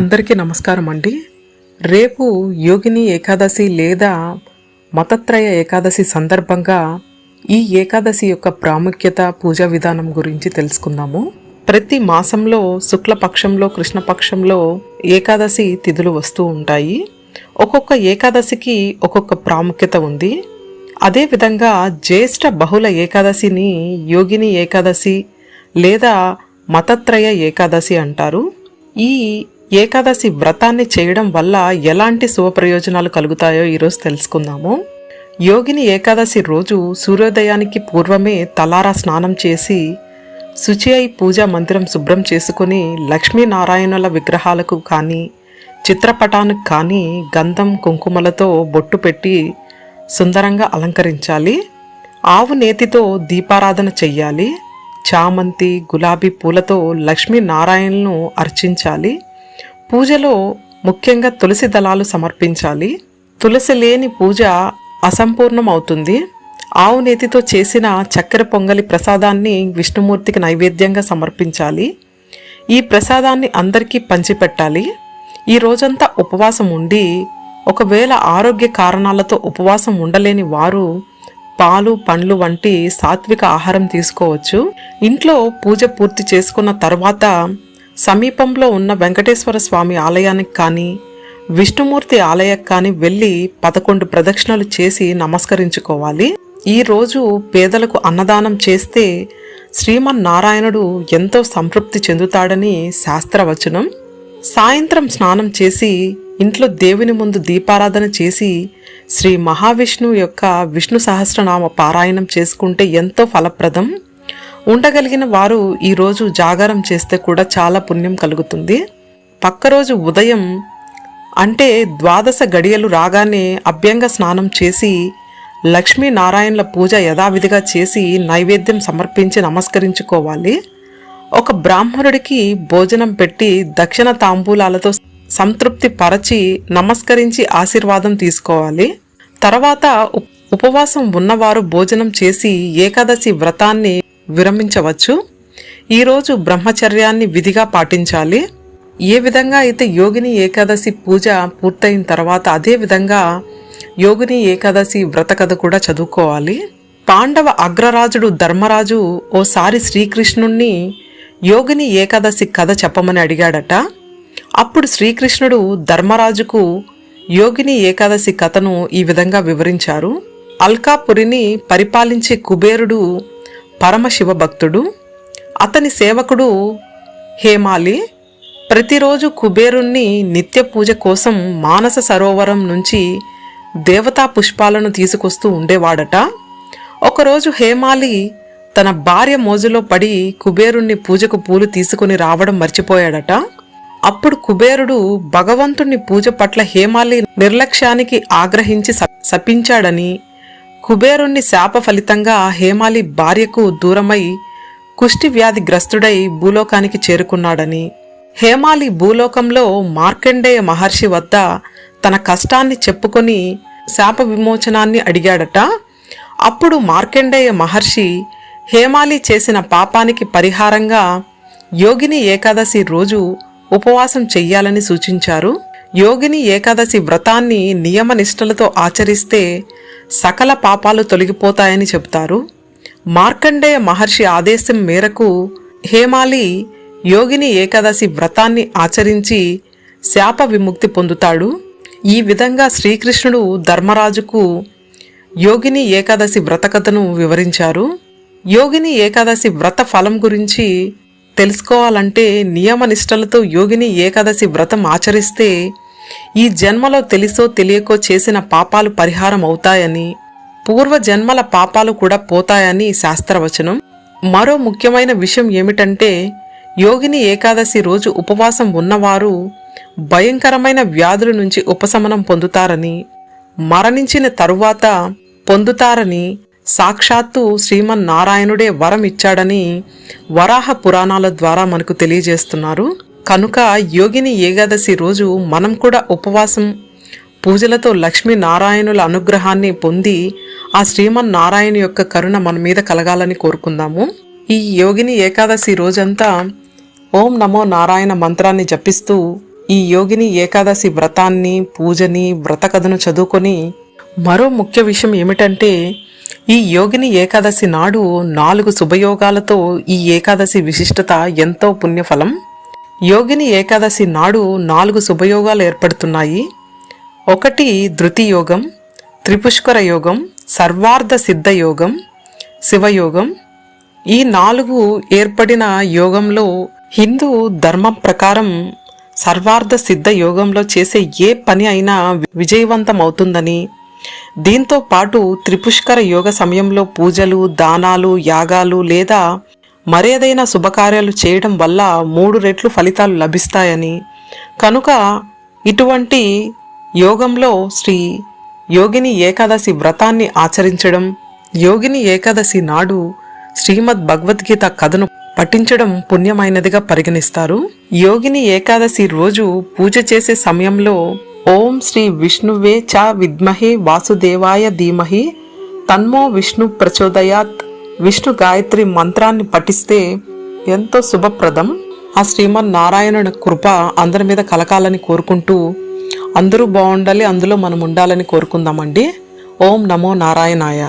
అందరికీ నమస్కారం అండి. రేపు యోగిని ఏకాదశి లేదా మతత్రయ ఏకాదశి సందర్భంగా ఈ ఏకాదశి యొక్క ప్రాముఖ్యత పూజా విధానం గురించి తెలుసుకుందాము. ప్రతి మాసంలో శుక్లపక్షంలో కృష్ణపక్షంలో ఏకాదశి తిథులు వస్తూ ఉంటాయి. ఒక్కొక్క ఏకాదశికి ఒక్కొక్క ప్రాముఖ్యత ఉంది. అదేవిధంగా జ్యేష్ఠ బహుళ ఏకాదశిని యోగిని ఏకాదశి లేదా మతత్రయ ఏకాదశి అంటారు. ఈ ఏకాదశి వ్రతాన్ని చేయడం వల్ల ఎలాంటి శుభప్రయోజనాలు కలుగుతాయో ఈరోజు తెలుసుకుందాము. యోగిని ఏకాదశి రోజు సూర్యోదయానికి పూర్వమే తలారా స్నానం చేసి శుచి అయి పూజా మందిరం శుభ్రం చేసుకుని లక్ష్మీనారాయణుల విగ్రహాలకు కానీ చిత్రపటానికి కానీ గంధం కుంకుమలతో బొట్టు పెట్టి సుందరంగా అలంకరించాలి. ఆవు నేతితో దీపారాధన చెయ్యాలి. చామంతి గులాబీ పూలతో లక్ష్మీనారాయణను అర్చించాలి. పూజలో ముఖ్యంగా తులసి దళాలు సమర్పించాలి. తులసి లేని పూజ అసంపూర్ణం అవుతుంది ఆవు నేతితో చేసిన చక్కెర పొంగలి ప్రసాదాన్ని విష్ణుమూర్తికి నైవేద్యంగా సమర్పించాలి. ఈ ప్రసాదాన్ని అందరికీ పంచిపెట్టాలి. ఈ రోజంతా ఉపవాసం ఉండి ఒకవేళ ఆరోగ్య కారణాలతో ఉపవాసం ఉండలేని వారు పాలు పండ్లు వంటి సాత్విక ఆహారం తీసుకోవచ్చు. ఇంట్లో పూజ పూర్తి చేసుకున్న తర్వాత సమీపంలో ఉన్న వెంకటేశ్వర స్వామి ఆలయానికి కానీ విష్ణుమూర్తి ఆలయానికి కానీ వెళ్ళి పదకొండు ప్రదక్షిణలు చేసి నమస్కరించుకోవాలి. ఈ రోజు పేదలకు అన్నదానం చేస్తే శ్రీమన్నారాయణుడు ఎంతో సంతృప్తి చెందుతాడని శాస్త్రవచనం. సాయంత్రం స్నానం చేసి ఇంట్లో దేవుని ముందు దీపారాధన చేసి శ్రీ మహావిష్ణువు యొక్క విష్ణు సహస్రనామ పారాయణం చేసుకుంటే ఎంతో ఫలప్రదం. ఉండగలిగిన వారు ఈరోజు జాగారం చేస్తే కూడా చాలా పుణ్యం కలుగుతుంది. పక్క రోజు ఉదయం అంటే ద్వాదశ గడియలు రాగానే అభ్యంగ స్నానం చేసి లక్ష్మీనారాయణల పూజ యథావిధిగా చేసి నైవేద్యం సమర్పించి నమస్కరించుకోవాలి. ఒక బ్రాహ్మణుడికి భోజనం పెట్టి దక్షిణ తాంబూలాలతో సంతృప్తి పరచి నమస్కరించి ఆశీర్వాదం తీసుకోవాలి. తర్వాత ఉపవాసం ఉన్నవారు భోజనం చేసి ఏకాదశి వ్రతాన్ని విరమించవచ్చు. ఈరోజు బ్రహ్మచర్యాన్ని విధిగా పాటించాలి. ఏ విధంగా అయితే యోగిని ఏకాదశి పూజ పూర్తయిన తర్వాత అదే విధంగా యోగిని ఏకాదశి వ్రత కథ కూడా చదువుకోవాలి. పాండవ అగ్రరాజుడు ధర్మరాజు ఓసారి శ్రీకృష్ణుణ్ణి యోగిని ఏకాదశి కథ చెప్పమని అడిగాడట. అప్పుడు శ్రీకృష్ణుడు ధర్మరాజుకు యోగిని ఏకాదశి కథను ఈ విధంగా వివరించారు. అల్కాపురిని పరిపాలించే కుబేరుడు పరమశివ భక్తుడు అతని సేవకుడు హేమాలి ప్రతిరోజు కుబేరుణ్ణి నిత్య పూజ కోసం మానస సరోవరం నుంచి దేవతా పుష్పాలను తీసుకొస్తూ ఉండేవాడట. ఒకరోజు హేమాలి తన భార్య మోజులో పడి కుబేరుణ్ణి పూజకు పూలు తీసుకుని రావడం మర్చిపోయాడట. అప్పుడు కుబేరుడు భగవంతుణ్ణి పూజ పట్ల హేమాలి నిర్లక్ష్యానికి ఆగ్రహించి శ- శపించాడని కుబేరుణ్ణి శాప ఫలితంగా హేమాలి భార్యకు దూరమై కుష్టి వ్యాధి గ్రస్తుడై భూలోకానికి చేరుకున్నాడని. హేమాలి భూలోకంలో మార్కండేయ మహర్షి వద్ద తన కష్టాన్ని చెప్పుకొని శాప విమోచనాన్ని అడిగాడట. అప్పుడు మార్కండేయ మహర్షి హేమాలి చేసిన పాపానికి పరిహారంగా యోగిని ఏకాదశి రోజు ఉపవాసం చెయ్యాలని సూచించారు. యోగిని ఏకాదశి వ్రతాన్ని నియమనిష్టలతో ఆచరిస్తే సకల పాపాలు తొలగిపోతాయని చెబుతారు. మార్కండేయ మహర్షి ఆదేశం మేరకు హేమాలి యోగిని ఏకాదశి వ్రతాన్ని ఆచరించి శాప విముక్తి పొందుతాడు. ఈ విధంగా శ్రీకృష్ణుడు ధర్మరాజుకు యోగిని ఏకాదశి వ్రతకథను వివరించారు. యోగిని ఏకాదశి వ్రత ఫలం గురించి తెలుసుకోవాలంటే నియమనిష్టలతో యోగిని ఏకాదశి వ్రతం ఆచరిస్తే ఈ జన్మలో తెలిసో తెలియకో చేసిన పాపాలు పరిహారం అవుతాయని పూర్వ జన్మల పాపాలు కూడా పోతాయని శాస్త్రవచనం. మరో ముఖ్యమైన విషయం ఏమిటంటే యోగిని ఏకాదశి రోజు ఉపవాసం ఉన్నవారు భయంకరమైన వ్యాధుల నుంచి ఉపశమనం పొందుతారని మరణించిన తరువాత పొందుతారని సాక్షాత్తు శ్రీమన్నారాయణుడే వరం ఇచ్చాడని వరాహ పురాణాల ద్వారా మనకు తెలియజేస్తున్నారు. కనుక యోగిని ఏకాదశి రోజు మనం కూడా ఉపవాసం పూజలతో లక్ష్మీనారాయణుల అనుగ్రహాన్ని పొంది ఆ శ్రీమన్నారాయణ యొక్క కరుణ మన మీద కలగాలని కోరుకుందాము. ఈ యోగిని ఏకాదశి రోజంతా ఓం నమో నారాయణ మంత్రాన్ని జపిస్తూ ఈ యోగిని ఏకాదశి వ్రతాన్ని పూజని వ్రత కథను చదువుకొని మరో ముఖ్య విషయం ఏమిటంటే ఈ యోగిని ఏకాదశి నాడు నాలుగు శుభయోగాలతో ఈ ఏకాదశి విశిష్టత ఎంతో పుణ్యఫలం. యోగిని ఏకాదశి నాడు నాలుగు శుభయోగాలు ఏర్పడుతున్నాయి. ఒకటి ధృతి యోగం త్రిపుష్కర యోగం సర్వార్ధ సిద్ధ యోగం శివయోగం. ఈ నాలుగు ఏర్పడిన యోగంలో హిందూ ధర్మం ప్రకారం సర్వార్ధ సిద్ధ యోగంలో చేసే ఏ పని అయినా విజయవంతం అవుతుందని దీంతో పాటు త్రిపుష్కర యోగ సమయంలో పూజలు దానాలు యాగాలు లేదా మరేదైనా శుభకార్యాలు చేయడం వల్ల మూడు రెట్లు ఫలితాలు లభిస్తాయని. కనుక ఇటువంటి యోగంలో శ్రీ యోగిని ఏకాదశి వ్రతాన్ని ఆచరించడం యోగిని ఏకాదశి నాడు శ్రీమద్ భగవద్గీత కథను పఠించడం పుణ్యమైనదిగా పరిగణిస్తారు. యోగిని ఏకాదశి రోజు పూజ చేసే సమయంలో ఓం శ్రీ విష్ణువే చ విద్మహే వాసుదేవాయ ధీమహి తన్మో విష్ణు ప్రచోదయాత్ విష్ణు గాయత్రి మంత్రాన్ని పఠిస్తే ఎంతో శుభప్రదం. ఆ శ్రీమన్ నారాయణుని కృప అందరి మీద కలకాలని కోరుకుంటూ అందరూ బాగుండాలి అందులో మనం ఉండాలని కోరుకుందామండి. ఓం నమో నారాయణాయ.